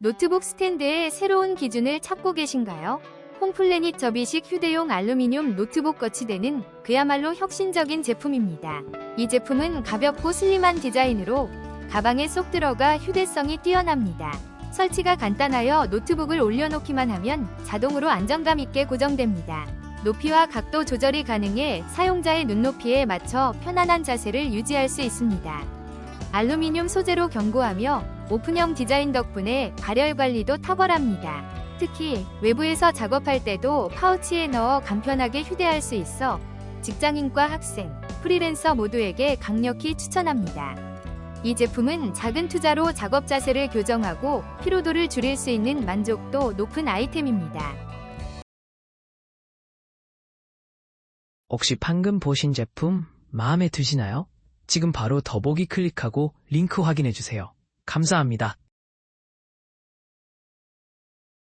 노트북 스탠드의 새로운 기준을 찾고 계신가요? 홈플래닛 접이식 휴대용 알루미늄 노트북 거치대는 그야말로 혁신적인 제품입니다. 이 제품은 가볍고 슬림한 디자인으로 가방에 쏙 들어가 휴대성이 뛰어납니다. 설치가 간단하여 노트북을 올려놓기만 하면 자동으로 안정감 있게 고정됩니다. 높이와 각도 조절이 가능해 사용자의 눈높이에 맞춰 편안한 자세를 유지할 수 있습니다. 알루미늄 소재로 견고하며 오픈형 디자인 덕분에 발열 관리도 탁월합니다. 특히 외부에서 작업할 때도 파우치에 넣어 간편하게 휴대할 수 있어 직장인과 학생, 프리랜서 모두에게 강력히 추천합니다. 이 제품은 작은 투자로 작업 자세를 교정하고 피로도를 줄일 수 있는 만족도 높은 아이템입니다. 혹시 방금 보신 제품 마음에 드시나요? 지금 바로 더보기 클릭하고 링크 확인해 주세요. 감사합니다.